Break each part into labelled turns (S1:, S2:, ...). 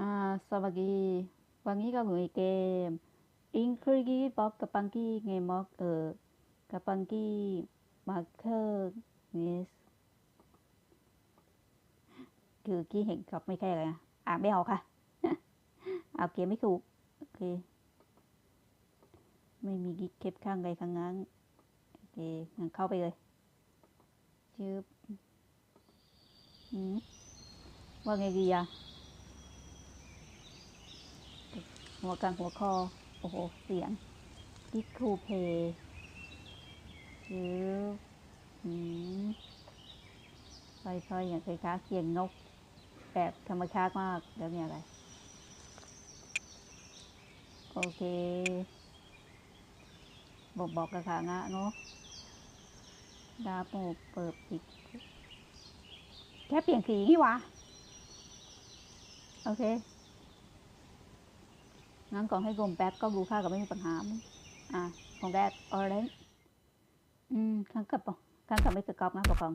S1: อ่าสวัสดีวันนี้ก็อยู่ในเกม i n c r e d i b o b กับปังกี้เกมอกเออกับปังกี้มาเกอร์เนสคือกี้เห็นครับไม่แค่เลยนะอ่านไม่ออกค่ะ เอาเกมไม่ถูกโอเค ไม่มีกิ๊กเก็บข้างใดข้างนั้นโอเคงั้นเข้าไปเลยชืบอืมว่าไงดีอะ หัวกลางหัวคอ โอ้โห เสียงกิ๊กคูเพย์ชือค่อยๆอย่างคล้ายๆเสียงนก แบบธรรมชาติมาก แล้วเนี่ยอะไร โอเค บอกบอกกระขางะเนาะดาโมเปิดปิดแค่เปลี่ยนสีนี่วะ โอเค งั้นก่อนให้รวมแป๊บก็รู้ค่ากับไม่มีปัญหามั้งอะของแรกออเรนจ์อืมครั้งกับครั้งกับไม่เกิดกอบนะบอกก่อน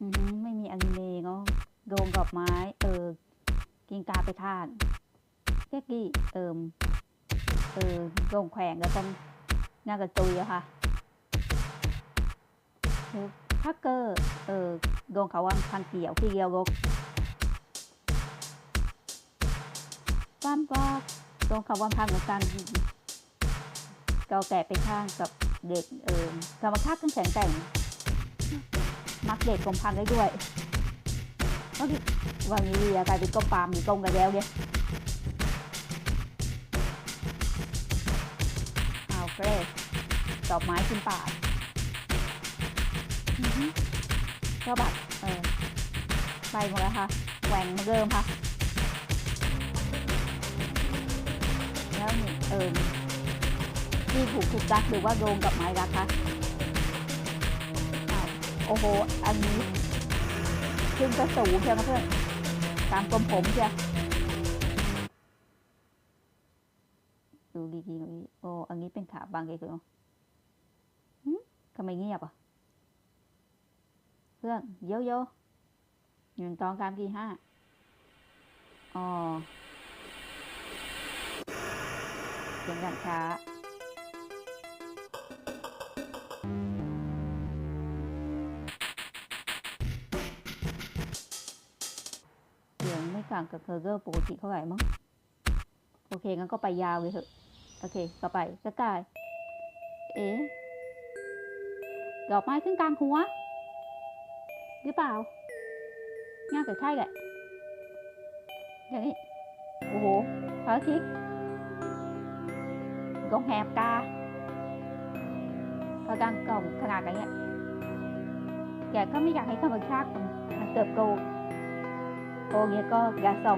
S1: อือหือไม่มีอนิเมะเนาะโดมดอกไม้ เออ กินกาไปทานแยกกี้เอิมเออโรงแขวงแล้วกันน่ากระจุยอะค่ะถ้าเกอร์ เออโดนเขาว่าทางเกี่ยวที่เกี่ยวก ความว่าตรงคำว่าพังของการเกาแก่เป็นข้างกับเด็กเออธรรมชาติต้องแข็งแต่ง มักเด็กกลมพังได้ด้วยก็ที่วันนี้เรียกลายเป็นก็ปามหรือกงกันแล้วเนี่ยเอาเฟรชดอกไม้ขึ้นป่าก็บัตรเออไปหมดแล้วค่ะแหว่งเหมาเดิมค่ะ แล้วนี่เอิมที่ถูกถูกรักหรือว่าโดงกับไม้รักคะอ้าโอ้โห อันนี้ขึ้นก็สูงใช่ไหมเพื่อน ตามกลมผมใช่ดูดีๆหน่อยดิโอ้อันนี้เป็นขาบางเกคือทำไมเงียบอะ เพื่อนเยอะๆหนึ่งตองกามกี่ห้าอ๋อ เสียงดังช้า เสียงไม่ต่างกับเคอร์เกอร์ปกติเท่าไหร่มั้ง โอเคงั้นก็ไปยาวเลยเถอะ โอเค ต่อไปกระต่าย เอ๊ดอกไม้ขึ้นกลางหัว หรือเปล่าง่ายแต่ใช่แหละอย่างนี้ โอ้โหพระอาทิตย์ กงแหบกาพอดังกล่องขนาดนี้แกก็ไม่อยากให้ธรรมชาติมันมันเติบโตโตเงี้ยก็อย่าส่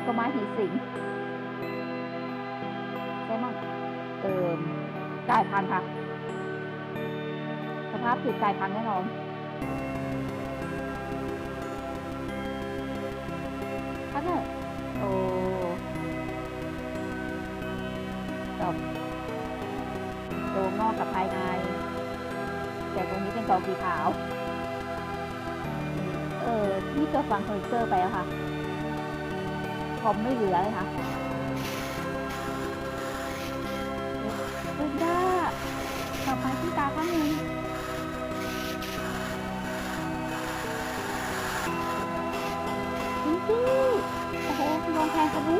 S1: นก็ไม่ให้มันกัดข้อแกงเออเชื้อเพลิงไปหมดเลยค่ะโอ้โหต้นขึ้นดอกไม้ขึ้นโค้งเหรอทำไมมันกลายเป็นเนี้ยอะก็ไม้โอ้โหหน้าตาเป็นก็ไม้ผีสิงใช่มั้งเติมกลายพันธุ์ค่ะ สภาพคือกลายพันธุ์แน่นอนท่านเนอะโอ้จบตัวงอกกับภายใน แต่ตรงนี้เป็นกองสีขาว เออ นี่ก็ฟังเคยเจอไปแล้วค่ะ คอมไม่เหลือเลยค่ะเอ็นด้าต่อไปที่ตาข้างหนึงจริงสิโอ้โหลองแทนกันดู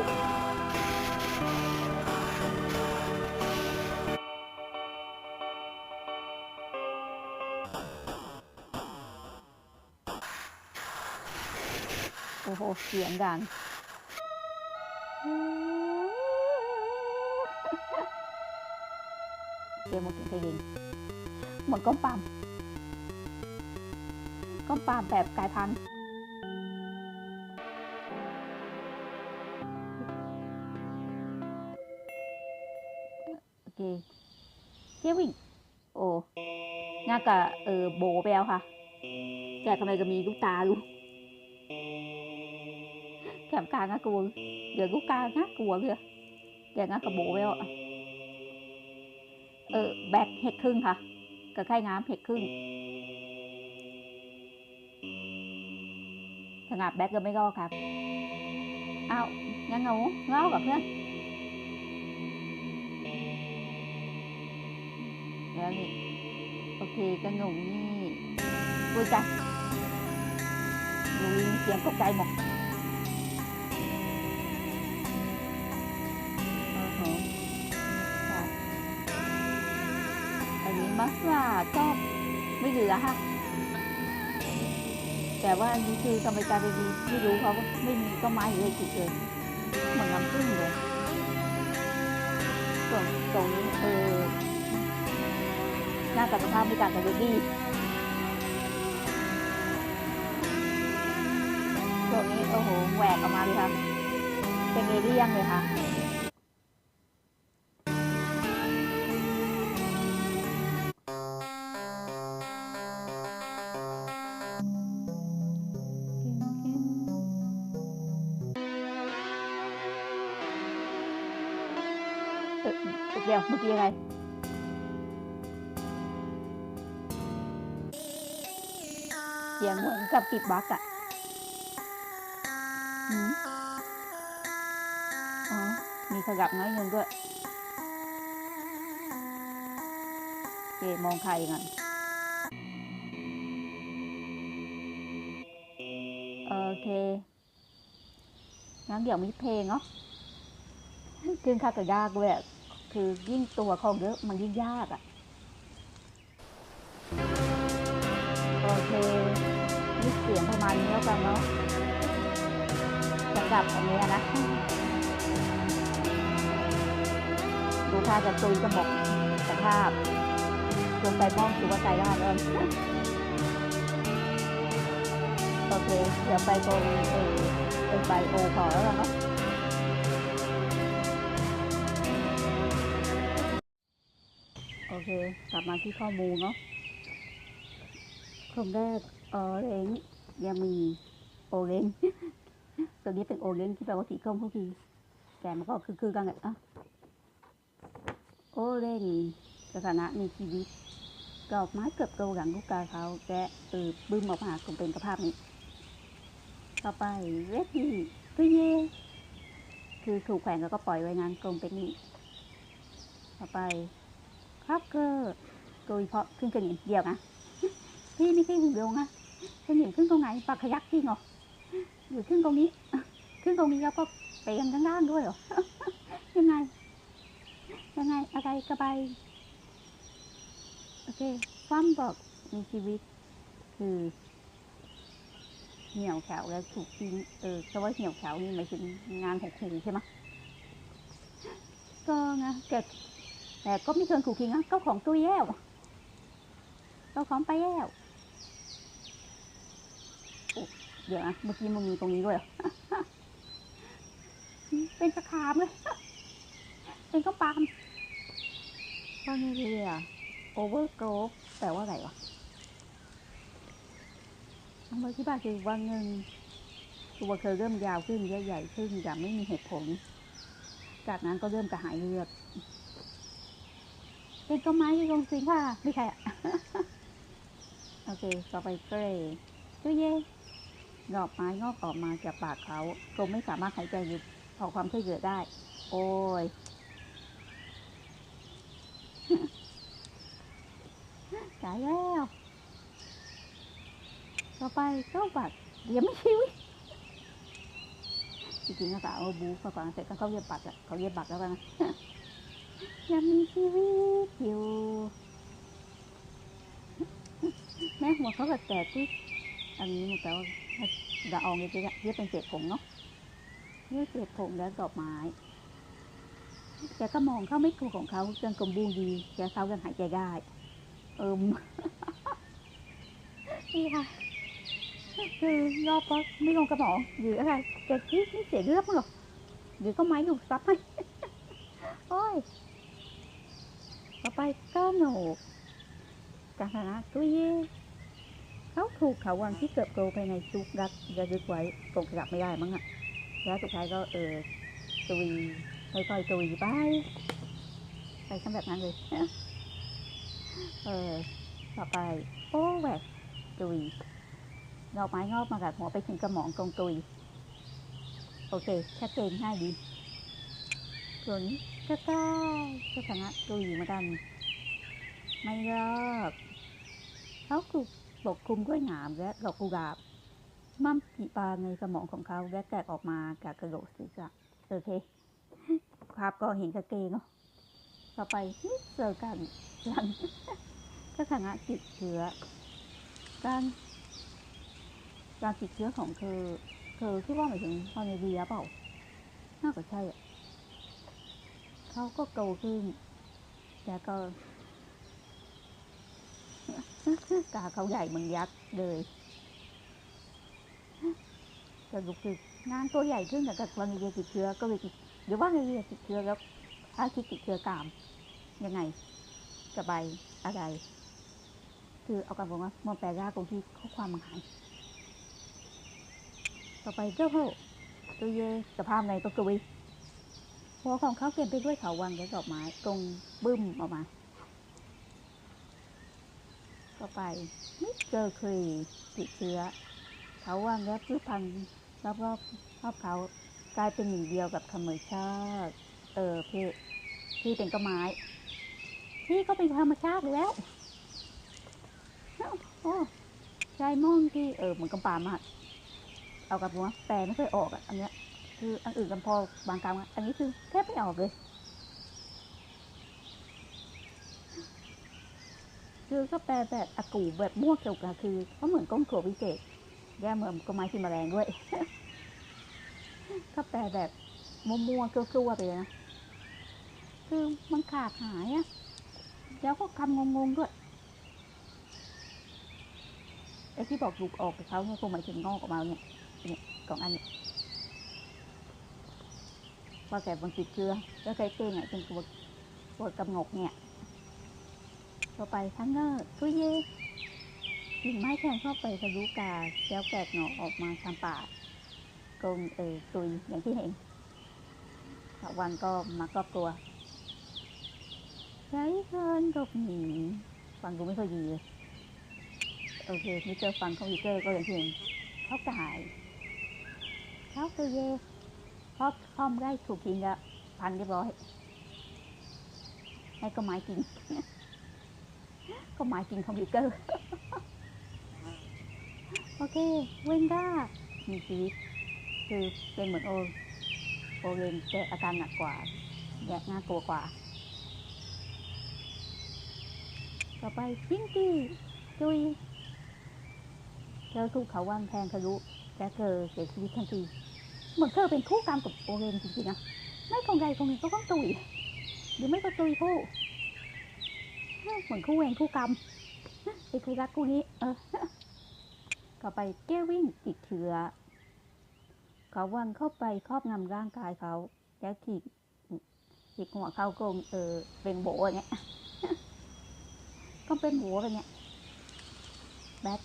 S1: โอ้โหเสียงดังเกมมัน เพลง một con bàm con bàm แบบกายพันโอเคเจวิ่งโอ้น่ากะเออโบไปแลวค่ะแกทำไมก็มีลูกตาลูกแกมกลางน่ากลัวเดี๋ยวลูกกลางน่ากลัวเลยแกน่ากระโบไปแลวอะ เออแบกเห็ดครึ่งค่ะกับไข่งามเห็ดครึ่งถ้างับแบกก็ไม่รอครับเอายังงูงอกับเพื่อนแล้วนี่โอเคก็งูนี่ดูจ้ะดูเสียงตกใจหมด อันนี้มัสลาก็ไม่เหลือค่ะแต่ว่าอันนี้คือกรรมการดีๆไม่รู้เขาไม่มีต้นไม้เลยจุดเลยเหมือนน้ำผึ้งเลยส่วนตรงนี้เออหน้ากับสภาพไม่ต่างกันเลยดีตรงนี้โอ้โหแหวกออกมาเลยค่ะเป็นเอเลี่ยนเลยค่ะ เอเดี๋ยวเมื่อกี้อะไรเสียงเหมือนกับปิดบักอะอ๋อ มีขยับน้อยหนึงด้วยเคมองใครก่อนโอเค งั้นเดี๋ยวมีเพลงเนาะขึ้นค่าก็ยากด้วย คือยิ่งตัวของเยอะมันยิ่งยากอะ่ะโอเคนี่เสียงประมาณนี้แล้วกันเนาะสำหรับอันนี้นะ ดูท่าจะตุยจะหมกสภาพลงไปมองถือว่าใจได้แล้วโอเค เดี๋ยวไปตรเออเป็นไปโอขอแล้วกันเนาะ เค กลับมาที่ข้อมูลเนาะคนแรกออเรนยังมีโอเรนตัวนี้เป็นโอเรนที่แปลว่าสีส้มทุกทีแต่มันก็คือคือกันแหละอะโอเรนสถานะมีชีวิตดอกไม้เกือบโตหลังลูกกาเขาแกะเออบึ้มออกมาคงเป็นสภาพนี้ ต่อไปเรดดี้ตัวเยคือถูกแขวนแล้วก็ปล่อยไว้งานกลมเป็นนี่ต่อไป ครับก็โดยเฉพาะขึ้นกระหนิเดียวนะพี่ไม่ใช่หุ่นยนต์นะกระหนิขึ้นตรงไหนปากขยักจริงเหรอหรือขึ้นตรงนี้ขึ้นตรงนี้แล้วก็ไปยังข้างล่างด้วยเหรอยังไงยังไงอะไรกระบายโอเคความบอกมีชีวิตคือเหี่ยวแขวและถูกทิ้งเออเพราะว่าเหี่ยวแขวนี่หมายถึงงานของครูใช่ไหมก็นะเกิด แต่ก็ไม่เชิงถูกทิ้งก็ของตัวแย่วก็ของไปแย่วเดี๋ยวนะเมื่อกี้มันมีตรงนี้ด้วยเป็นสะขามเลยเป็นข้าวปามว่าไงดีอะโอเวอร์โกรฟแปลว่าอะไรวะเอามาที่บ้านคือว่าเงินตัวเคยเริ่มยาวขึ้นใหญ่ๆขึ้นอย่างไม่มีเหตุผล จากนั้นก็เริ่มกระหายเลือด เป็นต้นไม้ที่ลงสิงค่ะ ไม่ใช่อะ โอเค ต่อไปเกรย์ตัวเย่ดอกไม้งอกออกมาจากปากเขาคงไม่สามารถหายใจหรือขอความช่วยเหลือได้ โอ้ย ตายแล้ว ต่อไปก็บัตรเดี๋ยวไม่ชีวิตจริงๆก็สาวบูฝรั่งเสร็จก็เขาเยกบัตรอะเขาเยกบัตรแล้วกันนะ ยังมีชีวิตอยู่ แม่หัวเขาก็แตกที่อันนี้มันแปลว่าดาอองจริงๆอะเรียกเป็นเศษผงเนาะเรียกเศษผงแล้วดอกไม้แกก็มองเข้าไม่ถูกของเขายังสมบูดีแกเขายังหายใจได้ เอิมนี่ค่ะคือยอดก็ไม่ลงกระหมองหรืออะไรแกคิดไม่เสียเลือดมั้งหรอหรือก็ไม้ถูกซับให้โอ้ย ต่อไปก็หนูกาหนะตุยเย่เขาถูกเขาวังที่เกิดโตภายในซุกรักจะยึดไว้คงขยับไม่ได้มั้งอะแล้วสุดท้ายก็เออตุยค่อยๆตุยไปไปทำแบบนั้นเลยเออต่อไปโอ้แหวกตุยดอกไม้งอกมากับหัวไปถึงกระหม่อมตรงตุย โอเคชัดเจนง่ายดีส่วนนี้ ก็กล้าก็ชนะตุยเหมือนกัน ไม่รอดเขาถูกปกคลุมด้วยหนามและดอกกุหลาบมั่มปีปลาในสมองของเขาและแตกออกมาจากกระโหลกศีรษะโอเคครับก็เห็นกระเกงเนาะต่อไปเจอกันหลังก็ชนะติดเชื้อการการติดเชื้อของเธอเธอที่ว่าหมายถึงตอในเบียเปล่าน่าจะใช่อะ เขาก็โตขึ้น แต่ก็กาเขาใหญ่เหมือนยักษ์เลยกระดูกคืองานตัวใหญ่ขึ้นแต่กับวันเรียติดเชื้อก็เลยติดหรือว่าในเยติดเชื้อแล้วถ้าคิดติดเชื้อกาม ยังไงกระใบอะไร คือเอากันบอกว่ามันแปลยากตรงที่ข้อความมันหายต่อไปเจ้าพ่อตัวเยสภาพในตัวกวี หัวของเขาเปลี่ยนไปด้วยเขาวังและดอกไม้ตรงบึ้มออกมาต่อไปมิสเตอร์ครีติดเชื้อเขาว่างและพืชพันธุ์รอบรอบรอบเขากลายเป็นหนึ่งเดียวกับธรรมชาติเออพี่พี่เป็นต้ไม้พี่ก็เป็นธรรมชาติแล้วเอ้าโอ้ใจมองที่เออเหมือนกำปามากเอากับหัวแปลไม่เคยออกอะอันเนี้ย คืออันอื่นกันพอบางครั้งอันนี้คือแทบไม่ออกเลย คือก็แปลแบบอากูแบบมั่วเกี่ยวกับคือก็เหมือนก้องถั่ววิเศษแย่เหมือนก็ไม้ที่แมลงด้วยก็แปลแบบมั่วๆกลัวๆไปเลยนะคือมันขาดหายอะแล้วก็คำงงๆด้วยไอ้ที่บอกลูกออกกับเขาเนี่ยคงหมายถึงงอกออกมาเนี่ยเนี่ยสองอันเนี่ย ว่าแต่บางติดเชื้อแล้วใครเต้งอะเป็นปวดปวดกำงกเนี่ยต่อไปทั้งเนอร์ทุยเยกิ่งไม้แทงเข้าไปทะลุกาแล้วแตกหน่อออกมาทางป่ากงเออตุยอย่างที่เห็นตะวันก็มากรอบตัวใช้เงินหลบหนีฟังดูไม่ค่อยดีเลยโอเคมิเตอร์ฟังคอมพิวเตอร์ก็อย่างที่เห็นเขาตายเขาตุยเย พราะคอมได้ถูกทิ้งแล้วพันเรียบร้อย ให้ก็ไม้กิน ก็หมายถึงคอมพิวเตอร์ โอเค เวนด้ามีชีวิต คือเป็นเหมือนโอโอเรนแต่อาการหนักกว่าแยกน่ากลัวกว่า ต่อไปพิงกี้จุยเธอถูกเขาวางแทงทะลุและเธอเสียชีวิตทันที เหมือนเธอเป็นคู่กรรมกับโอเรนจริงๆนะไม่คงใดคงหนึ่งก็ต้องตุยหรือไม่ก็ตุยคู่เหมือนคู่เวรคู่กรรมไอ้คู่รักคู่นี้เออต่อไปแก้วิ่งติดเชื้อเขาวันเข้าไปครอบงำร่างกายเขาแล้วขีดขีดหัวเขากงเออเป็นโบอย่างเงี้ยก็เป็นหัวแบบเนี้ยแบท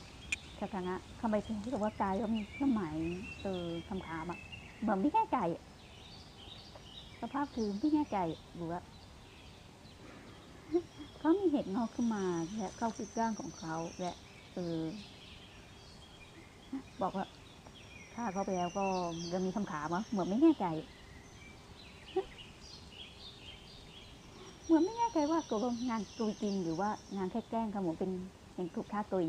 S1: สถานะทำไมถึงรู้สึกว่ากายก็มีเครื่องหมายเออคำถามอะ เหมือนไม่แน่ใจสภาพคือไม่แน่ใจหรือว่าเขามีเห็ดงอกขึ้นมาและเข้าคือร่างของเขาและเออบอกว่าฆ่าเขาไปแล้วก็ยังมีคำถามวะเหมือนไม่แน่ใจเหมือนไม่แน่ใจว่าตัวงานตุยจริงหรือว่างานแค่แกล้งเขาหมือนเป็นเป็นถูกฆ่าตุย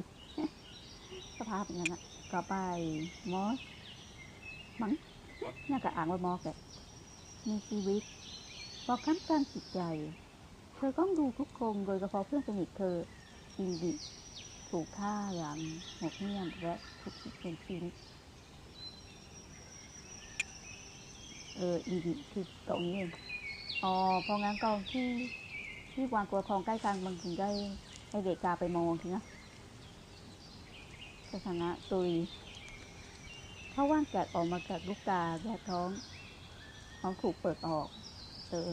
S1: สภาพอย่างนั้นอะต่อไปมอสมั้ง น่าจะอ่านว่ามอสแหละมีชีวิตบอกค้ำกลางจิตใจ เธอต้องดูทุกคนโดยเฉพาะเพื่อนสนิทเธอ อินดิถูกฆ่าอย่างโหดเหี้ยมและถูกเป็นชิ้นเอออินดิคือตรงนี้เองอ๋อพราะงั้นกองที่ที่วางตัวทองใกล้กลางมันถึงได้ให้เด็กกาไปมองทีนะสถานะตุย เขาว่างแกออกมาจากลูกตาและท้องท้องถูกเปิดออก เออ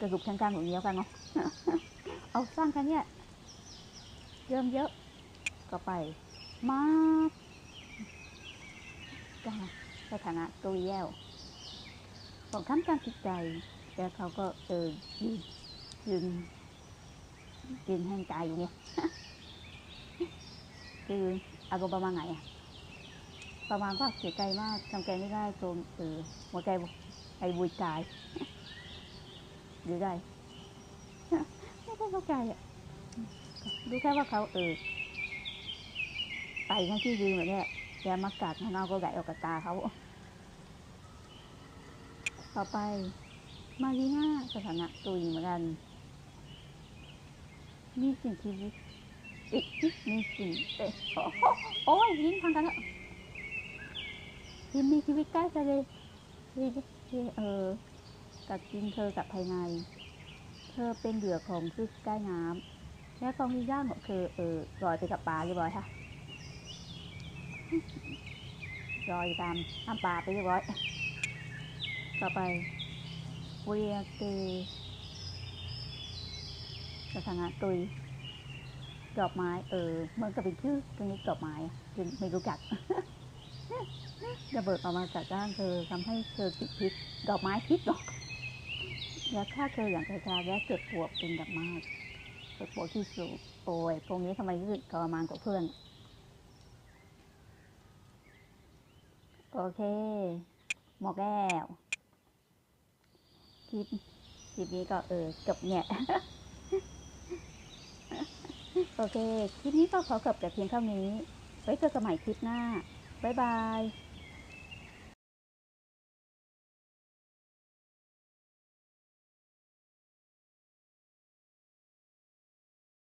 S1: กระดูกชั้นกลางหนูเนี้ยกันเนาะเอาสร้างกันเนี่ยเริ่มเยอะก็ไป มากจ้าสถานะตัวแย่ของท่านการจิตใจ แต่เขาก็เออยืนยืนยืนแห้งใจอยู่เนี่ยคืออารมณ์ประมาณไหนอะ ประมาณว่าเสียใจมากทำใจไม่ได้จนเออหัวใจใจบุยใจหรือไงไม่ได้เข้าใจอะรู้แค่ว่าเขาเออไปทั้งที่ยืนแบบนี้แกมักกัดของเราก็ไหลออกกับตาเขาต่อไป มารีน่าสถานะตุยเหมือนกัน มีสิ่งชีวิตอ๊ะมีสิ่งเอ๊ะโอ้โหโอ้ยยิ้มพังกันแล้ว ยิ้มมีชีวิตใกล้กันเลยเฮ้ยเออกัดกินเธอกับภายใน เธอเป็นเหยื่อของซึกใกล้น้ำและความมียางของเธอเออลอยไปกับปลาเรียบร้อยค่ะลอยตามน้ำปลาไปเรียบร้อย ต่อไปเวียเตสถานะตุยดอกไม้เออเหมือนกับเป็นชื่อตรงนี้ดอกไม้ยังไม่รู้จัก ระเบิดออกมาจากร่างเธอทำให้เธอติดพิษดอกไม้พิษหรอกและฆ่าเธออย่างกระชาและเจ็บปวดเป็นอย่างมากเจ็บปวดที่สุดโอ้ยพวกนี้ทำไมรู้สึกทรมานกว่าเพื่อน โอเค หมอกแก้วคลิปคลิปนี้ก็เออจบเนี่ยโอเค คลิปนี้ก็ขอจบแต่เพียงเท่านี้ ไว้เจอกันใหม่คลิปหน้า บ๊ายบาย